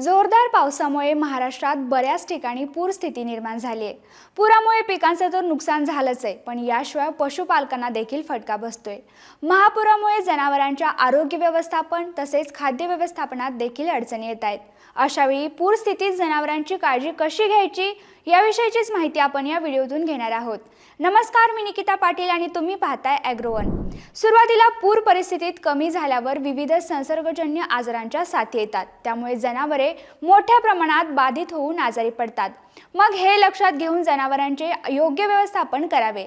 जोरदार पावसामुळे महाराष्ट्रात बऱ्याच ठिकाणी पूरस्थिती निर्माण झाली आहे. पुरामुळे पिकांचं तर नुकसान झालंच आहे पण याशिवाय पशुपालकांना देखील फटका बसतोय. महापुरामुळे जनावरांच्या आरोग्य व्यवस्थापन तसेच खाद्य व्यवस्थापनात देखील अडचणी येत आहेत. अशावेळी पूरस्थितीत जनावरांची काळजी कशी घ्यायची? याविषयीचीच माहिती आपण या व्हिडिओतून घेणार आहोत. नमस्कार मी निकिता पाटील आणि तुम्ही पाहताय ॲग्रोवन सुरुवातीला पूर परिस्थितीत कमी झाल्यावर विविध संसर्गजन्य आजारांच्या साथी येतात. त्यामुळे जनावरे मोठ्या प्रमाणात बाधित होऊन आजारी पडतात. मग हे लक्षात घेऊन जनावरांचे योग्य व्यवस्थापन करावे.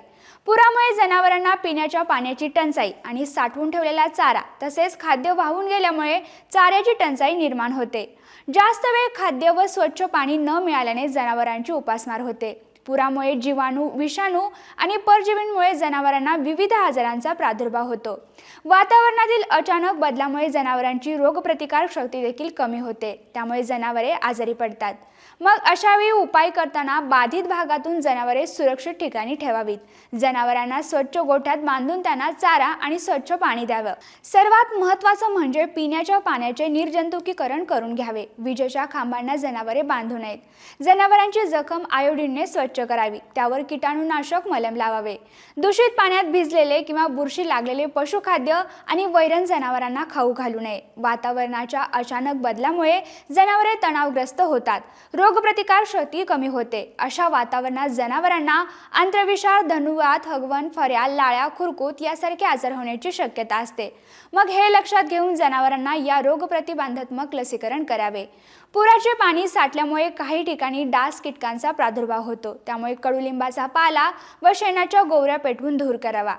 पुरामुळे जनावरांना पिण्याच्या पाण्याची टंचाई आणि साठवून ठेवलेला चारा तसेच खाद्य वाहून गेल्यामुळे चाऱ्याची टंचाई निर्माण होते. जास्त वेळ खाद्य व स्वच्छ पाणी न मिळाल्याने जनावरांची उपासमार होते. पुरामुळे जीवाणू विषाणू आणि परजीवींमुळे जनावरांना विविध आजारांचा प्रादुर्भाव होतो. वातावरणातील अचानक बदलामुळे जनावरांची रोगप्रतिकार शक्ती देखील कमी होते. त्यामुळे जनावरे आजारी पडतात. मग अशावेळी उपाय करताना बाधित भागातून जनावरे सुरक्षित ठिकाणी ठेवावीत. जनावरांना स्वच्छ गोठ्यात बांधून त्यांना चारा आणि स्वच्छ पाणी द्यावं. सर्वात महत्त्वाचं म्हणजे पिण्याच्या पाण्याचे निर्जंतुकीकरण करून घ्यावे. विजेच्या खांबांना जनावरे बांधू नयेत. जनावरांची जखम आयोडीनने स्वच्छ स्वच्छ करावी. त्यावर कीटाणुनाशक मलम लावावे. दूषित पाण्यात भिजलेले किंवा बुरशी लागलेले पशुखाद्य आणि वैरण जनावरांना खाऊ घालू नये. वातावरणाच्या अचानक बदलामुळे जनावरे तणावग्रस्त होतात. रोगप्रतिकार शक्ती कमी होते. अशा वातावरणात जनावरांना आंत्रविषार धनुवात हगवण फऱ्या लाळ्या खुरकूत यासारखे आजार होण्याची शक्यता असते. मग हे लक्षात घेऊन जनावरांना या रोगप्रतिबंधात्मक लसीकरण करावे. पुराचे पाणी साठल्यामुळे काही ठिकाणी डास कीटकांचा प्रादुर्भाव होतो. त्यामुळे कडुलिंबाचा पाला व शेणाच्या गोवऱ्या पेटवून धूर करावा.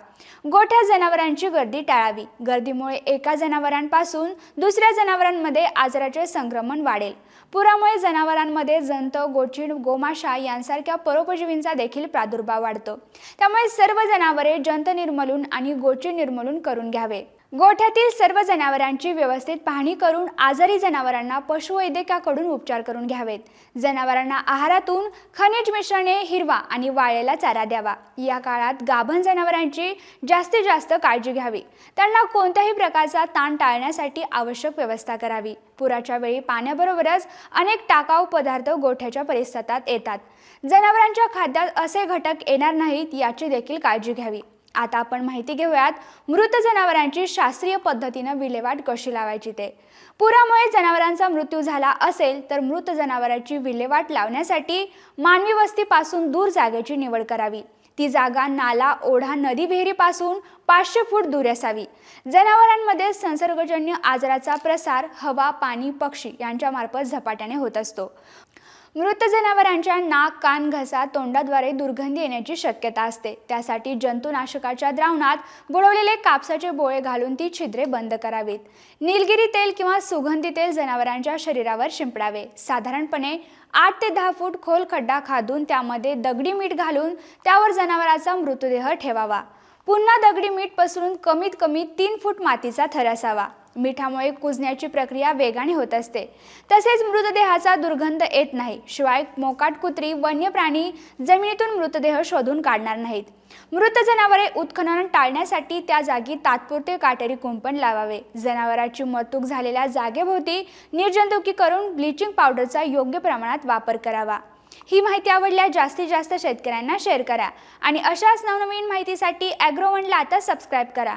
गोठ्या जनावरांची गर्दी टाळावी. गर्दीमुळे एका जनावरांपासून दुसऱ्या जनावरांमध्ये आजाराचे संक्रमण वाढेल. पुरामुळे जनावरांमध्ये जंत गोचिड गोमाशा यांसारख्या परोपजीवींचा देखील प्रादुर्भाव वाढतो. त्यामुळे सर्व जनावरे जंत निर्मलून आणि गोचिड निर्मूलन करून घ्यावे. गोठ्यातील सर्व जनावरांची व्यवस्थित पाहणी करून आजारी जनावरांना पशुवैद्यकाकडून उपचार करून घ्यावेत. जनावरांना आहारातून खनिज मिश्रणे हिरवा आणि वाळलेला चारा द्यावा. या काळात गाभण जनावरांची जास्तीत जास्त काळजी घ्यावी. त्यांना कोणत्याही प्रकारचा ताण टाळण्यासाठी आवश्यक व्यवस्था करावी. पुराच्या वेळी पाण्याबरोबरच अनेक टाकाऊ पदार्थ गोठ्याच्या परिसरात येतात. जनावरांच्या खाद्यात असे घटक येणार नाहीत याची देखील काळजी घ्यावी. आता आपण माहिती घेऊयात मृत जनावरांची शास्त्रीय पद्धतीनं विल्हेवाट कशी लावायची ते. पुरामुळे जनावरांचा मृत्यू झाला असेल तर मृत जनावरांची विल्हेवाट लावण्यासाठी मानवी वस्तीपासून दूर जागेची निवड करावी. ती जागा नाला ओढा नदी विहिरीपासून पाचशे फूट दूर असावी. जनावरांमध्ये संसर्गजन्य आजाराचा प्रसार हवा पाणी पक्षी यांच्यामार्फत झपाट्याने होत असतो. मृत जनावरांच्या नाक कान घसा तोंडाद्वारे दुर्गंधी येण्याची शक्यता असते. त्यासाठी जंतुनाशकाच्या द्रावणात बुडवलेले कापसाचे बोळे घालून ती छिद्रे बंद करावीत. निलगिरी तेल किंवा सुगंधी तेल जनावरांच्या शरीरावर शिंपडावे. साधारणपणे आठ ते दहा फूट खोल खड्डा खादून त्यामध्ये दगडी मीठ घालून त्यावर जनावराचा मृतदेह ठेवावा. पुन्हा दगडी मीठ पसरून कमीत कमी तीन फूट मातीचा थर असावा. मिठामुळे कुजण्याची प्रक्रिया वेगाने होत असते. तसेच मृतदेहाचा दुर्गंध येत नाही शिवाय मोकाट कुत्री वन्य प्राणी जमिनीतून मृतदेह शोधून काढणार नाहीत. मृत जनावरे उत्खनन टाळण्यासाठी त्या जागी तात्पुरते काटेरी कुंपण लावावे. जनावराची मतूक झालेल्या जागेभोवती निर्जंतुकी करून ब्लिचिंग पावडरचा योग्य प्रमाणात वापर करावा. ही माहिती आवडल्यास जास्तीत जास्त शेतकऱ्यांना शेअर करा आणि अशाच नवनवीन माहितीसाठी ॲग्रोवनला आता सबस्क्राईब करा.